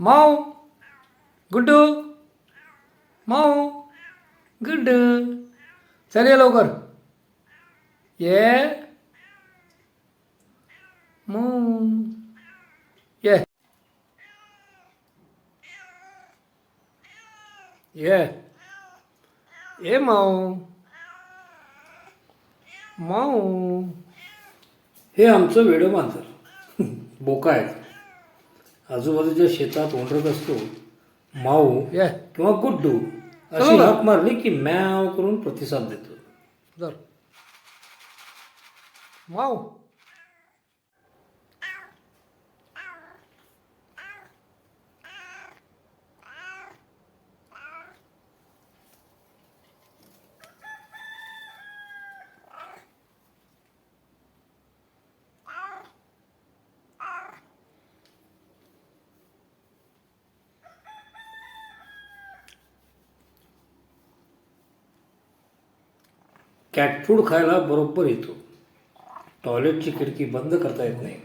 माऊ गुड्डू माऊ गुड्डू. चल ये लवकर. ये. मऊ ये. ये. ये माऊ. माऊ. हे आमचं वेडं मांजर. बोका आहे आजूबाजूच्या शेतात ओंडरत असतो माऊ ये. किंवा गुड्डू अशी. हाक मारली की मॅव करून प्रतिसाद देतो. जर कॅटफूड कॅट फूड खायला बरोबर येतो. टॉयलेटची खिडकी बंद करता येत नाही.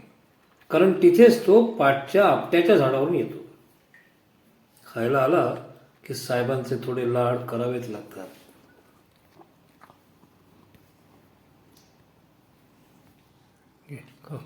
कारण तिथेच तो पाठच्या आपट्याच्या झाडावरून येतो. खायला आला की साहेबांचे थोडे लाड करावेच लागतात. ये, cool.